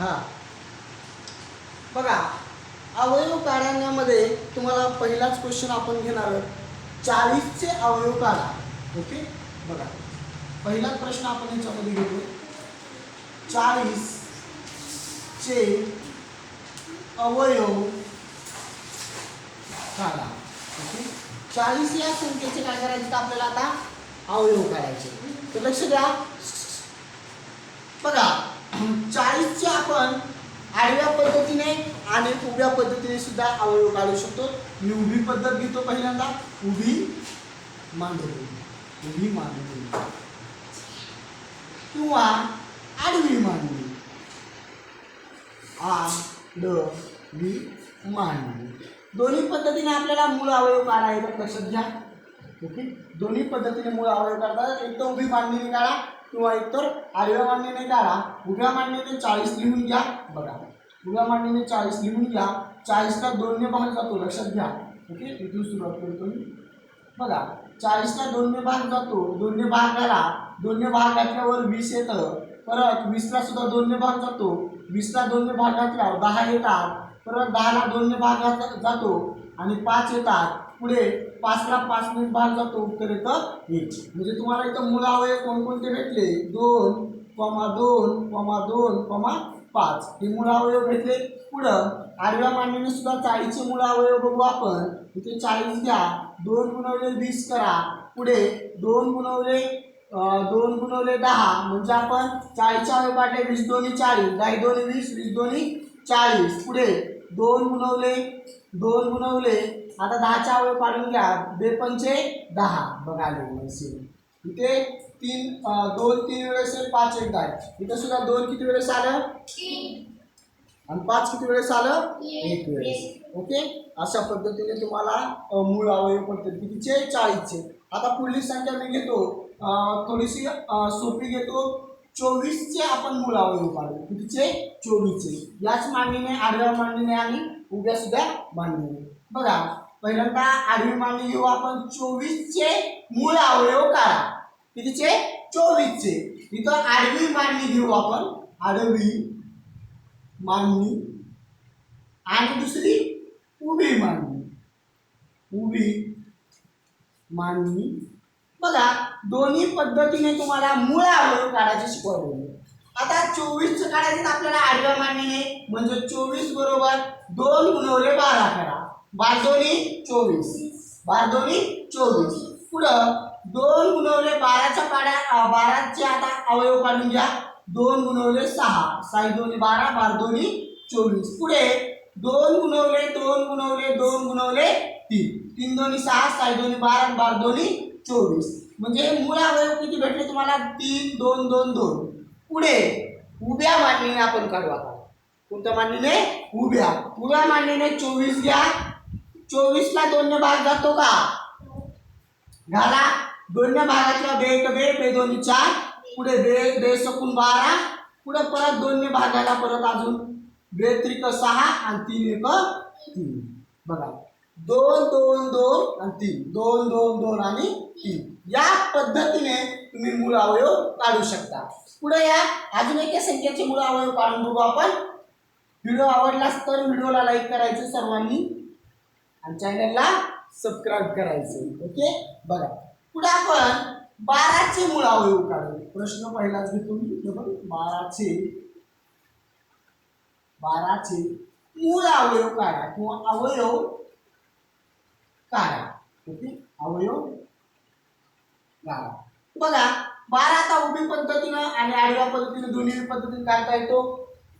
हां. बघा अवयव काढण्यामध्ये तुम्हाला पहिलाच क्वेश्चन आपण घेणार आहोत. चाळीसचे अवयव काढा. ओके बघा. पहिलाच प्रश्न आपण याच्यामध्ये घेतो चाळीसचे अवयव काढा. ओके चाळीस या संख्येचे काय करायचे तर आपल्याला आता अवयव काढायचे. तर लक्ष द्या. बघा. चाळीसची आपण आडव्या पद्धतीने आणि उभ्या पद्धतीने सुद्धा अवयव काढू शकतो. मी उभी पद्धत घेतो पहिल्यांदा. उभी मांडवली उभी मांडवली किंवा आडवी मांडवी वी मांडवी दोन्ही पद्धतीने आपल्याला मूळ अवयव काढायचं लक्षात घ्या. ओके? दोन्ही पद्धतीने मूळ अवयव काढतात एक तर उभी मांडणी काढा किंवा एकतर आडव्या मांडणीने काढा उभ्या मांडणीने चाळीस लिहून घ्या. बघा उभ्या मांडणीने चाळीस लिहून घ्या. चाळीसला दोनने भाग जातो लक्षात घ्या. ओके? इथून सुरुवात करतो मी. बघा चाळीसला दोनने भाग जातो दोनने भाग घाला दोनने भाग घातल्यावर वीस येतं. परत वीसला सुद्धा दोनने भाग जातो. वीसला दोनने भाग घातल्यावर दहा येतात. परत दहाला दोनने भाग घात जातो आणि पाच येतात. पुढे पाचला पाचने भाग जातो उत्तर येतं एक म्हणजे तुम्हाला इथं मुलावय कोणकोणते भेटले? दोन कॉमा दोन कॉमा दोन कॉमा पाच. हे मुळावयव भेटले. पुढं आडव्या मांडणीने सुद्धा चाळीसचे मुळावयव बघू आपण. इथे चाळीस घ्या. दोन गुणवले वीस करा. पुढे दोन गुणवले दोन गुणवले दहा. म्हणजे आपण चाळीसच्या अवयव काढले. वीस दोन्ही चाळीस. दहा दोन्ही वीस वीस दोन्ही चाळीस. पुढे दोन गुणवले दोन गुणवले आता दहाच्या अवयव काढून घ्या. बे पंचे दहा. बघा आले इथे तीन दोन तीन वेळेस पाच एकदा आहे. इथं सुद्धा दोन किती वेळेस आलं? आणि पाच किती वेळेस आलं? एक. वेळेस. ओके? अशा पद्धतीने तुम्हाला मूळ अवयव पडतील. कितीचे? चाळीसचे. आता पुढली संख्या मी घेतो. थोडीशी सोपी घेतो. चोवीसचे आपण मूळ अवयव काढू कितीचे? चोवीसचे. याच मांडणीने आडव्या मांडणीने आणि उभ्या सुद्धा मांडणीने बघा. पहिल्यांदा आडवी मांडणी घेऊ आपण. चोवीसचे मूळ अवयव काढा. कितीचे? चोवीसचे. इथं आडवी मांडणी घेऊ आपण. आडवी मांडणी आणि दुसरी उभी मांडणी उभी मांडणी बघा दोन्ही पद्धतीने तुम्हाला मूळ अवयव काढायचे शिकवले. आता चोवीसचं काढायचं तर आपल्याला आडव्या मांडणीने म्हणजे चोवीस बरोबर दोन गुणवले बारा करा. बारदोनी चोवीस. बारदोनी चोवीस. पुढं दोन गुणवले बाराच्या पाड्या बाराचे आता अवयव काढून घ्या. दोन गुणवले सहा. साई दोन्ही बारा बार चोवीस. पुढे दोन गुणवले दोन गुणवले दोन गुणवले तीन. तीन दोन्ही सहा साई दोन्ही बारा बार दोन्ही चोवीस. म्हणजे मूळ अवयव किती भेटले तुम्हाला? तीन दोन दोन दोन. पुढे उभ्या मांडणीने आपण काढू आता. कोणत्या मांडणीने? उभ्या. उभ्या मांडणीने चोवीस घ्या. चोवीसला दोनने भाग जातो का? घाला दोन्ही भागातला बे एक बे बे दोन्ही चार. पुढे बे बे सकून बारा. पुढे परत दोन्ही भागाला परत अजून बे त्रिक सहा आणि तीन एक तीन. बघा. दोन दोन दोन आणि तीन. दोन दोन दोन आणि तीन. या पद्धतीने तुम्ही मूळ अवयव काढू शकता. पुढे या. अजून एका संख्येचे मूळ अवयव काढून बघू आपण. व्हिडिओ आवडलाच तर व्हिडिओला लाईक करायचं सर्वांनी. आणि चॅनलला सबस्क्राईब करायचं ओके बघा. पुढे आपण बाराचे मूळ अवयव काढू प्रश्न पहिलाच घेतो मी. बाराचे बाराचे मूळ अवयव काढा किंवा अवयव काढा ओके अवयव काढा. बघा बारा आता उभी पद्धतीनं आणि आडव्या पद्धतीनं दोन्ही पद्धतीने काढता येतो.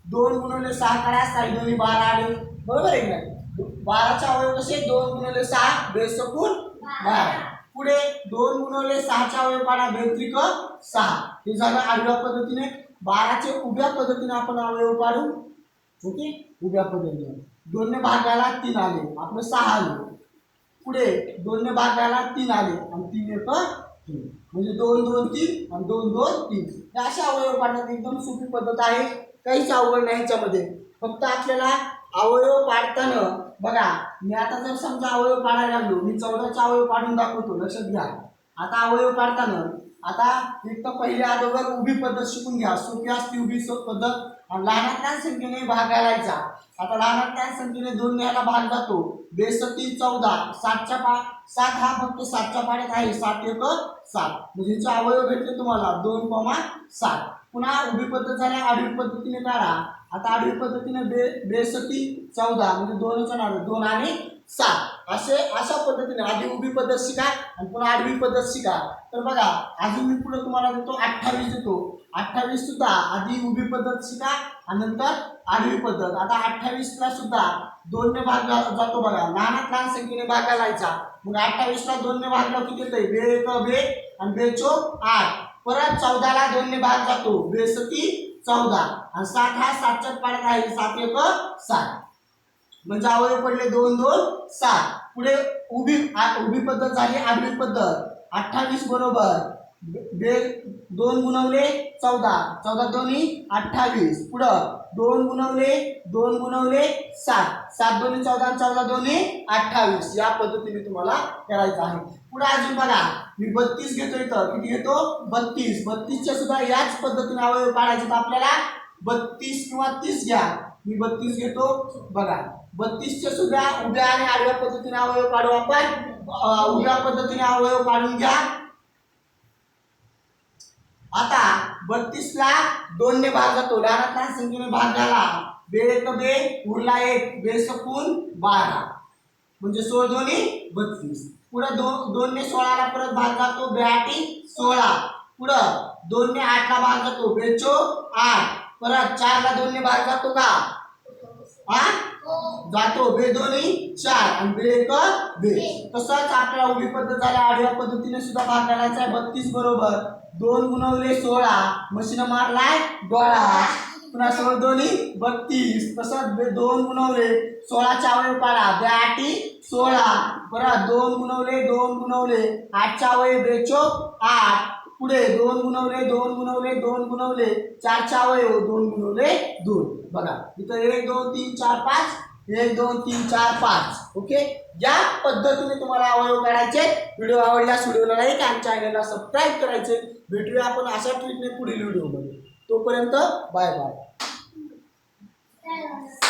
दोन गुणवले सहा काढा साई दोन्ही बारा आले बरोबर आहे की बाराचा अवयव कसे दोन गुणवले सहा बेसकून बारा. पुढे दोन गुणवले सहाच्या अवयव काढा बेत्रिक सहा. हे झालं आडव्या पद्धतीने. बाराचे उभ्या पद्धतीने आपण अवयव काढू ओके? उभ्या पद्धतीने. दोनने भागाला तीन आले. आपलं सहा आले. पुढे दोनने भागाला तीन आले. आणि तीन एक तीन. म्हणजे दोन दोन तीन आणि दोन दोन तीन. हे अशा अवयव पाडण्यात एकदम सोपी पद्धत आहे. काहीच अवघड नाही याच्यामध्ये. फक्त आपल्याला अवयव पाडताना बघा मी आता जर समजा अवयव काढायला लागलो मी चौदाचा अवयव पाडून दाखवतो लक्षात घ्या. आता अवयव पाडताना आता एक तर पहिल्या अगोदर उभी पद्धत शिकून घ्या. सोपी असते उभी सो पद्धत. आणि लहानात संख्येने भाग घालायचा. आता लहानातल्या संख्येने दोन न्यायला भाग जातो. बेसती चौदा सातच्या पा सात हा फक्त सातच्या पाण्यात आहे. सात एक सात. म्हणजे अवयव भेटले तुम्हाला. दोन पमा सात. पुन्हा उभी पद्धत झाल्या आडवी पद्धतीने काढा. आता आडवी पद्धतीने बे बेसती चौदा. म्हणजे दोनच होणार दोन आणि सात. असे अशा पद्धतीने आधी उभी पद्धत शिका आणि पुन्हा आडवी पद्धत शिका. तर बघा अजून मी पुढे तुम्हाला देतो अठ्ठावीस देतो. अठ्ठावीस सुद्धा आधी उभी पद्धत शिका आणि नंतर आडवी पद्धत. आता अठ्ठावीसला सुद्धा दोनने भाग जातो बघा. लहानात लहान संख्येने भाग घालायचा. मग अठ्ठावीसला दोनने भाग जातो किती येतंय बे एक बे आणि बेचो आठ. परत चौदाला दोनने भाग जातो. बेसती चौदा. आणि सात हा सातच्या पाण्यात राहील. सात एक सात. म्हणजे अवयव पडले दोन दोन सात. पुढे उभी आ- उभी पद्धत झाली आडवी पद्धत. अठ्ठावीस बरोबर. बे बे- दोन गुणवले चौदा. चौदा दोन्ही अठ्ठावीस. पुढं दोन गुणवले दोन गुणवले सात. सात दोन्ही चौदा चौदा दोन्ही अठ्ठावीस. या पद्धतीने तुम्हाला करायचं आहे. पुढे अजून बघा. मी बत्तीस घेतो इथं किती घेतो? बत्तीस. बत्तीसच्या सुद्धा याच पद्धतीने अवयव काढायचे तर आपल्याला. बत्तीस किंवा तीस घ्या. मी बत्तीस घेतो. बघा. बत्तीसच्या सुद्धा उभ्या आणि आडव्या पद्धतीने अवयव काढू आपण. उभ्या पद्धतीने अवयव काढून घ्या. आता बत्तीसला दोनने भाग जातो. लहानात संख्येने भाग झाला बे एक बे उरला एक बे सकून बारा. म्हणजे सोळ दोन्ही बत्तीस. पुढं दोन दोनने सोळाला परत भाग जातो बेआटी सोळा. पुढं दोनने आठला भाग जातो बेचो आठ. परत चारला दोनने भाग जातो का? हा जातो. बे दोन्ही चार आणि बे एक बे तसंच आपल्याला उभी पद्धत झाल्या आडव्या पद्धतीने सुद्धा भाग घालायचा आहे. बत्तीस बरोबर. दोन गुणवले सोळा. मशीन मारलाय डोळा पुन्हा सोळ दोन्ही बत्तीस. तसंच बे दोन गुणवले सोळाच्या अवयव काढा. बे आठी सोळा. परत दोन गुणवले दोन गुणवले आठच्या अवयव बेचो आठ. पुढे दोन गुणवले दोन गुणवले दोन गुणवले चारच्या अवयव हो, दोन गुणवले दोन. बघा इथं एक दोन तीन चार पाच एक दोन तीन चार पाच. ओके? या पद्धतीने तुम्हाला अवयव काढायचे. व्हिडिओ आवडल्यास व्हिडिओला लाईक आणि चॅनलला सबस्क्राईब करायचे. भेटूया आपण अशा ट्रीटने पुढील व्हिडिओमध्ये. तोपर्यंत बाय बाय Yes.